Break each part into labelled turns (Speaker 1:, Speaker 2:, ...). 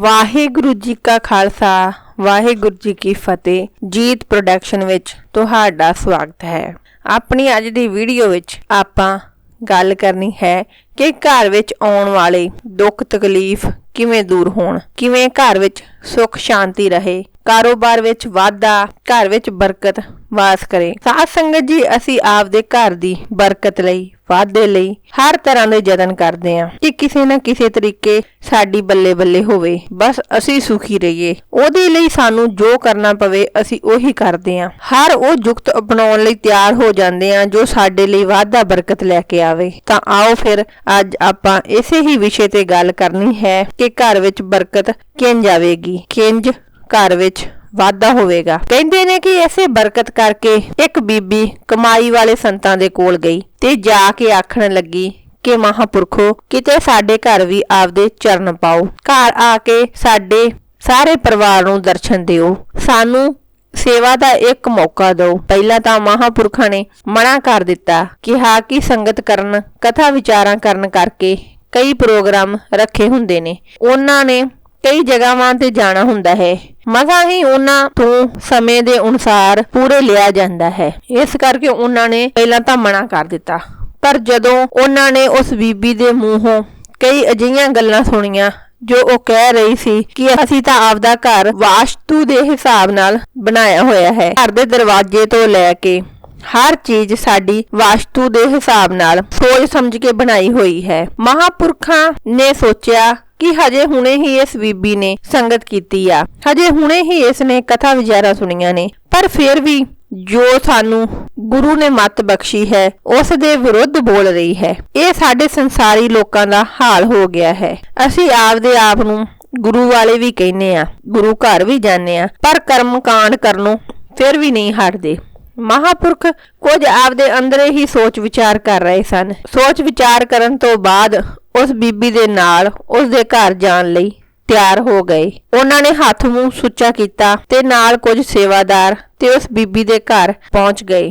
Speaker 1: ਵਾਹਿਗੁਰੂ ਜੀ ਕਾ ਖਾਲਸਾ, ਵਾਹਿਗੁਰੂ ਜੀ ਕੀ ਫਤਿਹ। ਜੀਤ ਪ੍ਰੋਡਕਸ਼ਨ ਵਿੱਚ ਤੁਹਾਡਾ ਸਵਾਗਤ ਹੈ। ਆਪਣੀ ਅੱਜ ਦੀ ਵੀਡੀਓ ਵਿੱਚ ਆਪਾਂ ਗੱਲ ਕਰਨੀ ਹੈ ਕਿ ਘਰ ਵਿੱਚ ਆਉਣ ਵਾਲੇ ਦੁੱਖ ਤਕਲੀਫ ਕਿਵੇਂ ਦੂਰ ਹੋਣ, ਕਿਵੇਂ ਘਰ ਵਿੱਚ ਸੁੱਖ ਸ਼ਾਂਤੀ ਰਹੇ ਕਾਰੋਬਾਰ ਵਿੱਚ ਵਾਧਾ, ਘਰ ਵਿੱਚ ਬਰਕਤ, ਵਾਸ ਕਰੇ। ਸਾਧ ਸੰਗਤ ਜੀ, ਅਸੀਂ ਆਪਦੇ ਘਰ ਦੀ ਬਰਕਤ ਲਈ, ਵਾਧੇ ਲਈ ਹਰ ਤਰ੍ਹਾਂ ਦੇ ਯਤਨ ਕਰਦੇ ਹਾਂ ਕਿ ਕਿਸੇ ਨਾ ਕਿਸੇ ਤਰੀਕੇ ਸਾਡੀ ਬੱਲੇ ਬੱਲੇ ਹੋਵੇ। ਬਸ ਅਸੀਂ ਸੁਖੀ ਰਹੀਏ। ਉਹਦੇ ਲਈ ਸਾਨੂੰ ਜੋ ਕਰਨਾ ਪਵੇ, ਅਸੀਂ ਉਹੀ ਕਰਦੇ ਹਾਂ। ਹਰ ਉਹ ਜੁਗਤ ਅਪਣਾਉਣ ਲਈ ਤਿਆਰ ਹੋ ਜਾਂਦੇ ਹਾਂ ਜੋ ਸਾਡੇ ਲਈ ਵਾਧਾ ਬਰਕਤ ਲੈ ਕੇ ਆਵੇ। ਤਾਂ ਆਓ ਫਿਰ, ਅੱਜ ਆਪਾਂ ਇਸੇ ਹੀ ਵਿਸ਼ੇ ਤੇ ਗੱਲ ਕਰਨੀ ਹੈ ਕਿ ਘਰ ਵਿੱਚ ਬਰਕਤ ਕਿੰਜ ਆਵੇਗੀ ਕਿੰਜ ਘਰ ਵਿੱਚ ਵਾਧਾ ਹੋਵੇਗਾ। ਕਹਿੰਦੇ ਨੇ ਕਿ ਐਸੇ ਬਰਕਤ ਕਰਕੇ ਇੱਕ ਬੀਬੀ ਕਮਾਈ ਵਾਲੇ ਸੰਤਾਂ ਦੇ ਕੋਲ ਗਈ ਤੇ ਜਾ ਕੇ ਆਖਣ ਲੱਗੀ ਕਿ ਮਹਾਪੁਰਖੋ, ਕਿਤੇ ਸਾਡੇ ਘਰ ਵੀ ਆਪਦੇ ਚਰਨ ਪਾਓ। ਘਰ ਆ ਕੇ ਸਾਡੇ ਸਾਰੇ ਪਰਿਵਾਰ ਨੂੰ ਦਰਸ਼ਨ ਦਿਓ। ਸਾਨੂੰ ਸੇਵਾ ਦਾ ਇੱਕ ਮੌਕਾ ਦਿਓ। ਪਹਿਲਾਂ ਤਾਂ ਮਹਾਪੁਰਖਾਂ ਨੇ ਮਨਾ ਕਰ ਦਿੱਤਾ ਕਿਹਾ ਕਿ ਸੰਗਤ ਕਰਨ, ਕਥਾ ਵਿਚਾਰਾਂ ਕਰਨ ਕਰਕੇ ਕਈ ਪ੍ਰੋਗਰਾਮ ਰੱਖੇ ਹੁੰਦੇ ਨੇ। ਉਹਨਾਂ ਨੇ ਕਈ ਜਗ੍ਹਾਵਾਂ ਤੇ ਜਾਣਾ ਹੁੰਦਾ ਹੈ। ਮਜ਼ਾ ਹੀ ਉਹਨਾਂ ਤੋਂ ਸਮੇਂ ਦੇ ਅਨੁਸਾਰ ਪੂਰੇ ਲਿਆ ਜਾਂਦਾ ਹੈ। ਇਸ ਕਰਕੇ ਉਹਨਾਂ ਨੇ ਪਹਿਲਾਂ ਤਾਂ ਮਨਾ ਕਰ ਦਿੱਤਾ। ਪਰ ਜਦੋਂ ਉਹਨਾਂ ਨੇ ਉਸ ਬੀਬੀ ਦੇ ਮੂੰਹੋਂ ਕਈ ਅਜਿਹੀਆਂ ਗੱਲਾਂ ਸੁਣੀਆਂ, ਜੋ ਉਹ ਕਹਿ ਰਹੀ ਸੀ ਕਿ ਅਸੀਂ ਤਾਂ ਆਪਦਾ ਘਰ ਵਾਸਤੂ ਦੇ ਹਿਸਾਬ ਨਾਲ ਬਣਾਇਆ ਹੋਇਆ ਹੈ। ਘਰ ਦੇ ਦਰਵਾਜ਼ੇ ਤੋਂ ਲੈ ਕੇ ਹਰ ਚੀਜ਼ ਸਾਡੀ ਵਾਸਤੂ ਦੇ ਹਿਸਾਬ ਨਾਲ ਸੋਚ ਸਮਝ ਕੇ ਬਣਾਈ ਹੋਈ ਹੈ। ਮਹਾਪੁਰਖਾਂ ਨੇ ਸੋਚਿਆ ਕਿ ਹਜੇ ਹੁਣੇ ਹੀ ਇਸ ਬੀਬੀ ਨੇ ਸੰਗਤ ਕੀਤੀ ਆ। ਹਜੇ ਹੁਣੇ ਹੀ ਇਸ ਨੇ ਕਥਾ ਵਿਚਾਰਾ ਸੁਣੀਆਂ ਨੇ। ਪਰ ਫਿਰ ਵੀ ਜੋ ਸਾਨੂੰ ਗੁਰੂ ਨੇ ਮਤ ਬਖਸ਼ੀ ਹੈ, ਉਸ ਦੇ ਵਿਰੁੱਧ ਬੋਲ ਰਹੀ ਹੈ। ਇਹ ਸਾਡੇ ਸੰਸਾਰੀ ਲੋਕਾਂ ਦਾ ਹਾਲ ਹੋ ਗਿਆ ਹੈ। ਅਸੀਂ ਆਪਦੇ ਆਪ ਨੂੰ ਗੁਰੂ ਵਾਲੇ ਵੀ ਕਹਿੰਨੇ ਆ, ਗੁਰੂ ਘਰ ਵੀ ਜਾਂਦੇ ਆ, ਪਰ ਕਰਮ ਕਾਂਡ ਕਰਨੋਂ ਫਿਰ ਵੀ ਨਹੀਂ ਹਟਦੇ। ਮਹਾਪੁਰਖ ਕੁਝ ਆਪਦੇ ਅੰਦਰੇ ਹੀ ਸੋਚ ਵਿਚਾਰ ਕਰ ਰਹੇ ਸਨ। ਸੋਚ ਵਿਚਾਰ ਕਰਨ ਤੋਂ ਬਾਅਦ ਉਸ ਬੀਬੀ ਦੇ ਨਾਲ ਉਸ ਦੇ ਘਰ ਜਾਣ ਲਈ ਤਿਆਰ ਹੋ ਗਏ। ਉਹਨਾਂ ਨੇ ਹੱਥ ਮੂੰਹ ਸੁੱਚਾ ਕੀਤਾ ਤੇ ਨਾਲ ਕੁਝ ਸੇਵਾਦਾਰ ਤੇ ਉਸ ਬੀਬੀ ਦੇ ਘਰ ਪਹੁੰਚ ਗਏ।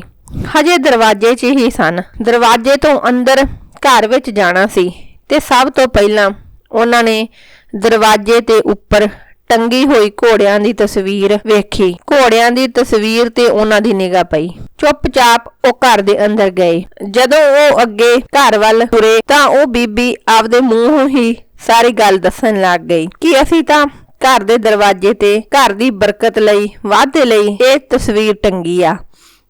Speaker 1: ਹਜੇ ਦਰਵਾਜ਼ੇ 'ਚ ਹੀ ਸਨ। ਦਰਵਾਜ਼ੇ ਤੋਂ ਅੰਦਰ ਘਰ ਵਿੱਚ ਜਾਣਾ ਸੀ ਤੇ ਸਭ ਤੋਂ ਪਹਿਲਾਂ ਉਹਨਾਂ ਨੇ ਦਰਵਾਜ਼ੇ ਤੇ ਉੱਪਰ ਟੰਗੀ ਹੋਈ ਘੋੜਿਆਂ ਦੀ ਤਸਵੀਰ ਵੇਖੀ। ਘੋੜਿਆਂ ਦੀ ਤਸਵੀਰ ਤੇ ਉਹਨਾਂ ਦੀ ਨਿਗਾਹ ਪਈ। ਚੁੱਪਚਾਪ ਉਹ ਘਰ ਦੇ ਅੰਦਰ ਗਏ। ਜਦੋਂ ਉਹ ਅੱਗੇ ਘਰ ਵੱਲ ਤੁਰੇ ਤਾਂ ਉਹ ਬੀਬੀ ਆਪਦੇ ਮੂੰਹੋਂ ਹੀ ਸਾਰੀ ਗੱਲ ਦੱਸਣ ਲੱਗ ਗਈ ਕਿ ਅਸੀਂ ਤਾਂ ਘਰ ਦੇ ਦਰਵਾਜ਼ੇ ਤੇ ਘਰ ਦੀ ਬਰਕਤ ਲਈ, ਵਾਧੇ ਲਈ ਇਹ ਤਸਵੀਰ ਟੰਗੀ ਆ।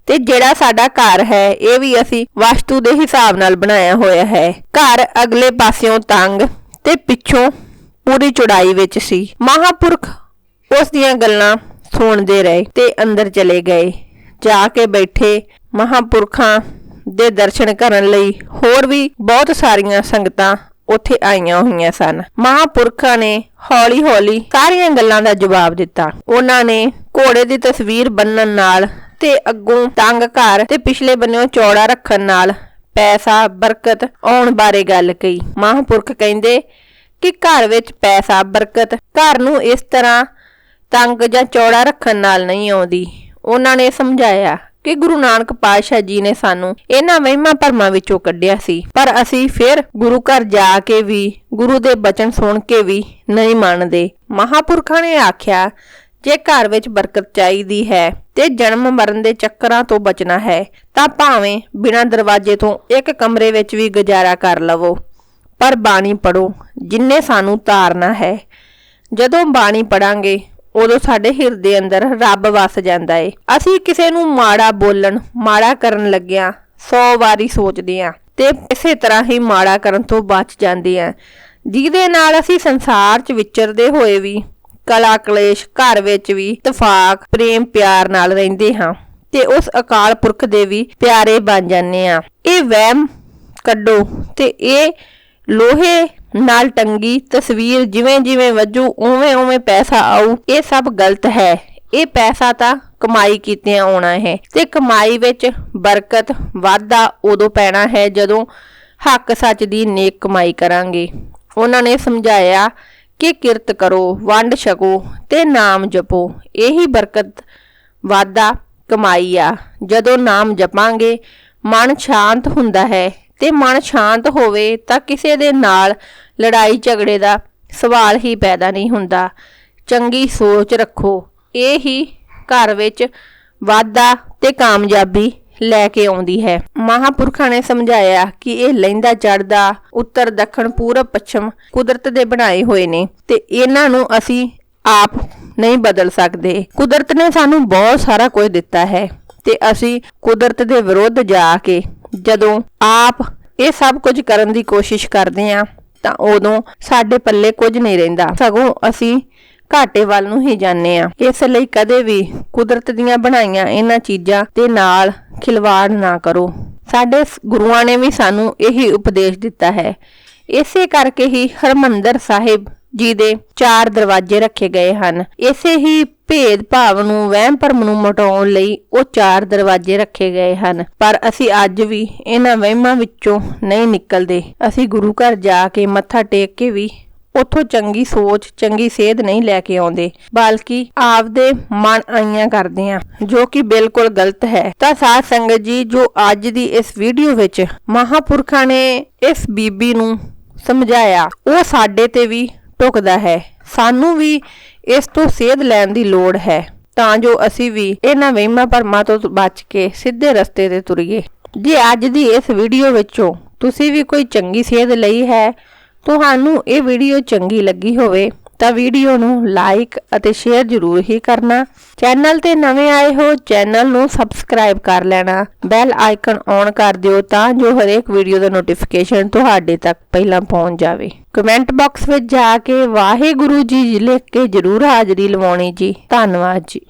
Speaker 1: ਤੇ ਜਿਹੜਾ ਸਾਡਾ ਘਰ ਹੈ, ਇਹ ਵੀ ਅਸੀਂ ਵਾਸਤੂ ਦੇ ਹਿਸਾਬ ਨਾਲ ਬਣਾਇਆ ਹੋਇਆ ਹੈ। ਘਰ ਅਗਲੇ ਪਾਸਿਓਂ ਤੰਗ ਤੇ ਪਿੱਛੋਂ ਪੂਰੀ ਚੌੜਾਈ ਵਿੱਚ ਸੀ। ਮਹਾਪੁਰਖ ਉਸ ਦੀਆਂ ਗੱਲਾਂ ਸੁਣਦੇ ਰਹੇ ਤੇ ਅੰਦਰ ਚਲੇ ਗਏ। ਜਾ ਕੇ ਬੈਠੇ ਮਹਾਪੁਰਖਾਂ ਦੇ ਦਰਸ਼ਨ ਕਰਨ ਲਈ ਹੋਰ ਵੀ ਬਹੁਤ ਸਾਰੀਆਂ ਸੰਗਤਾਂ ਉੱਥੇ ਆਈਆਂ ਹੋਈਆਂ ਸਨ। ਮਹਾਪੁਰਖਾਂ ਨੇ ਹੌਲੀ-ਹੌਲੀ ਸਾਰੀਆਂ ਗੱਲਾਂ ਦਾ ਜਵਾਬ ਦਿੱਤਾ। ਉਹਨਾਂ ਨੇ ਘੋੜੇ ਦੀ ਤਸਵੀਰ ਬੰਨਣ ਨਾਲ ਤੇ ਅੱਗੋਂ ਤੰਗ ਘਰ ਤੇ ਪਿਛਲੇ ਬੰਨਿਓ ਚੌੜਾ ਰੱਖਣ ਨਾਲ ਪੈਸਾ, ਬਰਕਤ ਆਉਣ ਬਾਰੇ ਗੱਲ ਕਹੀ। ਮਹਾਪੁਰਖ ਕਹਿੰਦੇ ਕਿ ਘਰ ਵਿੱਚ ਪੈਸਾ, ਬਰਕਤ, ਘਰ ਨੂੰ ਇਸ ਤਰ੍ਹਾਂ ਤੰਗ ਜਾਂ ਚੌੜਾ ਰੱਖਣ ਨਾਲ ਨਹੀਂ ਆਉਂਦੀ। ਉਹਨਾਂ ਨੇ ਸਮਝਾਇਆ ਕਿ ਗੁਰੂ ਨਾਨਕ ਪਾਤਸ਼ਾਹ ਜੀ ਨੇ ਸਾਨੂੰ ਇਹਨਾਂ ਵਹਿਮਾਂ ਭਰਮਾਂ ਵਿੱਚੋਂ ਕੱਢਿਆ ਸੀ। ਪਰ ਅਸੀਂ ਫਿਰ ਗੁਰੂ ਘਰ ਜਾ ਕੇ ਵੀ, ਗੁਰੂ ਦੇ ਬਚਨ ਸੁਣ ਕੇ ਵੀ ਨਹੀਂ ਮੰਨਦੇ। ਮਹਾਪੁਰਖਾਂ ਨੇ ਆਖਿਆ, ਜੇ ਘਰ ਵਿੱਚ ਬਰਕਤ ਚਾਹੀਦੀ ਹੈ ਤੇ ਜਨਮ ਮਰਨ ਦੇ ਚੱਕਰਾਂ ਤੋਂ ਬਚਣਾ ਹੈ, ਤਾਂ ਭਾਵੇਂ ਬਿਨਾਂ ਦਰਵਾਜ਼ੇ ਤੋਂ ਇੱਕ ਕਮਰੇ ਵਿੱਚ ਵੀ ਗੁਜ਼ਾਰਾ ਕਰ ਲਵੋ। ਪਰ ਬਾਣੀ ਪੜੋ ਜਿੰਨੇ ਸਾਨੂੰ ਤਾਰਨਾ ਹੈ। ਜਦੋਂ ਬਾਣੀ ਪੜਾਂਗੇ ਉਦੋਂ ਸਾਡੇ ਹਿਰਦੇ ਅੰਦਰ ਰੱਬ ਵਸ ਜਾਂਦਾ ਏ। ਅਸੀਂ ਕਿਸੇ ਨੂੰ ਮਾੜਾ ਬੋਲਣ, ਮਾੜਾ ਕਰਨ ਲੱਗਿਆਂ 100 ਵਾਰੀ ਸੋਚਦੇ ਆਂ ਤੇ ਇਸੇ ਤਰ੍ਹਾਂ ਹੀ ਮਾੜਾ ਕਰਨ ਤੋਂ ਬਚ ਜਾਂਦੇ ਆਂ। ਜਿਹਦੇ ਨਾਲ ਅਸੀਂ ਸੰਸਾਰ 'ਚ ਵਿਚਰਦੇ ਹੋਏ ਵੀ, ਕਲਾ ਕਲੇਸ਼, ਘਰ ਵਿੱਚ ਵੀ ਤਫਾਕ, ਪ੍ਰੇਮ, ਪਿਆਰ ਨਾਲ ਰਹਿੰਦੇ ਹਾਂ ਤੇ ਉਸ ਅਕਾਲ ਪੁਰਖ ਦੇ ਵੀ ਪਿਆਰੇ ਬਣ ਜਾਂਦੇ ਆ। ਇਹ ਵਹਿਮ ਕੱਢੋ ਤੇ ਇਹ ਲੋਹੇ ਨਾਲ ਟੰਗੀ ਤਸਵੀਰ ਜਿਵੇਂ ਜਿਵੇਂ ਵੱਜੂ, ਉਵੇਂ ਉਵੇਂ ਪੈਸਾ ਆਊ, ਇਹ ਸਭ ਗਲਤ ਹੈ। ਇਹ ਪੈਸਾ ਤਾਂ ਕਮਾਈ ਕੀਤਿਆਂ ਆਉਣਾ ਹੈ ਤੇ ਕਮਾਈ ਵਿੱਚ ਬਰਕਤ ਵਾਧਾ ਉਦੋਂ ਪੈਣਾ ਹੈ ਜਦੋਂ ਹੱਕ ਸੱਚ ਦੀ ਨੇਕ ਕਮਾਈ ਕਰਾਂਗੇ। ਉਹਨਾਂ ਨੇ ਸਮਝਾਇਆ ਕਿ ਕਿਰਤ ਕਰੋ, ਵੰਡ ਛਕੋ ਤੇ ਨਾਮ ਜਪੋ। ਇਹੀ ਬਰਕਤ ਵਾਧਾ ਕਮਾਈ ਆ। ਜਦੋਂ ਨਾਮ ਜਪਾਂਗੇ, ਮਨ ਸ਼ਾਂਤ ਹੁੰਦਾ ਹੈ। ਤੇ ਮਨ ਸ਼ਾਂਤ ਹੋਵੇ ਤਾਂ ਕਿਸੇ ਦੇ ਨਾਲ ਲੜਾਈ ਝਗੜੇ ਦਾ ਸਵਾਲ ਹੀ ਪੈਦਾ ਨਹੀਂ ਹੁੰਦਾ। ਚੰਗੀ ਸੋਚ ਰੱਖੋ। ਇਹ ਹੀ ਘਰ ਵਿੱਚ ਵਾਧਾ ਤੇ ਕਾਮਯਾਬੀ ਲੈ ਕੇ ਆਉਂਦੀ ਹੈ। ਮਹਾਪੁਰਖਾਂ ਨੇ ਸਮਝਾਇਆ ਕਿ ਇਹ ਲਹਿੰਦਾ ਚੜਦਾ ਉੱਤਰ ਦੱਖਣ ਪੂਰਬ ਪੱਛਮ ਕੁਦਰਤ ਦੇ ਬਣਾਏ ਹੋਏ ਨੇ ਤੇ ਇਹਨਾਂ ਨੂੰ ਅਸੀਂ ਆਪ ਨਹੀਂ ਬਦਲ ਸਕਦੇ। ਕੁਦਰਤ ਨੇ ਸਾਨੂੰ ਬਹੁਤ ਸਾਰਾ ਕੁਝ ਦਿੱਤਾ ਹੈ ਤੇ ਅਸੀਂ ਕੁਦਰਤ ਦੇ ਵਿਰੁੱਧ ਜਾ ਕੇ ਜਦੋਂ ਆਪ ਇਹ ਸਭ ਕੁਝ ਕਰਨ ਦੀ ਕੋਸ਼ਿਸ਼ ਕਰਦੇ ਹਾਂ, ਤਾਂ ਉਦੋਂ ਸਾਡੇ ਪੱਲੇ ਕੁਝ ਨਹੀਂ ਰਹਿੰਦਾ। ਸਗੋਂ ਅਸੀਂ ਘਾਟੇ ਵੱਲ ਨੂੰ ਹੀ ਜਾਂਦੇ ਆ ਇਸ ਲਈ ਕਦੇ ਵੀ ਕੁਦਰਤ ਦੀਆਂ ਬਣਾਈਆਂ ਇਹਨਾਂ ਚੀਜ਼ਾਂ ਦੇ ਨਾਲ ਖਿਲਵਾੜ ਨਾ ਕਰੋ। ਸਾਡੇ ਗੁਰੂਆਂ ਨੇ ਵੀ ਸਾਨੂੰ ਇਹੀ ਉਪਦੇਸ਼ ਦਿੱਤਾ ਹੈ। ਇਸੇ ਕਰਕੇ ਹੀ ਹਰਮੰਦਰ ਸਾਹਿਬ ਜੀ ਦੇ ਚਾਰ ਦਰਵਾਜ਼ੇ ਰੱਖੇ ਗਏ ਹਨ। ਇਸੇ ਹੀ ਭੇਦ ਭਾਵ ਨੂੰ, ਵਹਿਮ ਭਰਮ ਨੂੰ ਮਟਾਉਣ ਲਈ ਉਹ ਚਾਰ ਦਰਵਾਜ਼ੇ ਰੱਖੇ ਗਏ ਹਨ। ਪਰ ਅਸੀਂ ਅੱਜ ਵੀ ਇਹਨਾਂ ਵਹਿਮਾਂ ਵਿੱਚੋਂ ਨਹੀਂ ਨਿਕਲਦੇ। ਅਸੀਂ ਗੁਰੂ ਘਰ ਜਾ ਕੇ ਮੱਥਾ ਟੇਕ ਕੇ ਵੀ ਉੱਥੋਂ ਚੰਗੀ ਸੋਚ, ਚੰਗੀ ਸੇਧ ਨਹੀਂ ਲੈ ਕੇ ਆਉਂਦੇ। ਬਲਕਿ ਆਪਦੇ ਮਨ ਆਈਆਂ ਕਰਦੇ ਆ ਜੋ ਕਿ ਬਿਲਕੁਲ ਗਲਤ ਹੈ। ਤਾਂ ਸਾਧ ਸੰਗਤ ਜੀ, ਜੋ ਅੱਜ ਦੀ ਇਸ ਵੀਡੀਓ ਵਿੱਚ ਮਹਾਪੁਰਖਾਂ ਨੇ ਇਸ ਬੀਬੀ ਨੂੰ ਸਮਝਾਇਆ, ਉਹ ਸਾਡੇ ਤੇ ਵੀ ਢੁਕਦਾ ਹੈ। ਸਾਨੂੰ ਵੀ ਇਸ ਤੋਂ ਸੇਧ ਲੈਣ ਦੀ ਲੋੜ ਹੈ। ਤਾਂ ਜੋ ਅਸੀਂ ਵੀ ਇਹਨਾਂ ਵਹਿਮਾਂ ਭਰਮਾਂ ਤੋਂ ਬਚ ਕੇ ਸਿੱਧੇ ਰਸਤੇ ਤੇ ਤੁਰੀਏ। ਜੇ ਅੱਜ ਦੀ ਇਸ ਵੀਡੀਓ ਵਿੱਚੋਂ ਤੁਸੀਂ ਵੀ ਕੋਈ ਚੰਗੀ ਸੇਧ ਲਈ ਹੈ, ਤੁਹਾਨੂੰ ਇਹ ਵੀਡੀਓ ਚੰਗੀ ਲੱਗੀ ਹੋਵੇ ਤਾਂ ਵੀਡੀਓ ਨੂੰ ਲਾਈਕ ਅਤੇ ਸ਼ੇਅਰ ਜ਼ਰੂਰ ਹੀ ਕਰਨਾ। ਚੈਨਲ ਤੇ ਨਵੇਂ ਆਏ ਹੋ ਚੈਨਲ ਨੂੰ ਸਬਸਕ੍ਰਾਈਬ ਕਰ ਲੈਣਾ। ਬੈਲ ਆਈਕਨ ਔਨ ਕਰ ਦਿਓ ਤਾਂ ਜੋ ਹਰੇਕ ਵੀਡੀਓ ਦਾ ਨੋਟੀਫਿਕੇਸ਼ਨ ਤੁਹਾਡੇ ਤੱਕ ਪਹਿਲਾਂ ਪਹੁੰਚ ਜਾਵੇ। ਕਮੈਂਟ ਬਾਕਸ ਵਿੱਚ ਜਾ ਕੇ ਵਾਹਿਗੁਰੂ ਜੀ ਲਿਖ ਕੇ ਜ਼ਰੂਰ ਹਾਜ਼ਰੀ ਲਵਾਉਣੀ ਜੀ। ਧੰਨਵਾਦ ਜੀ।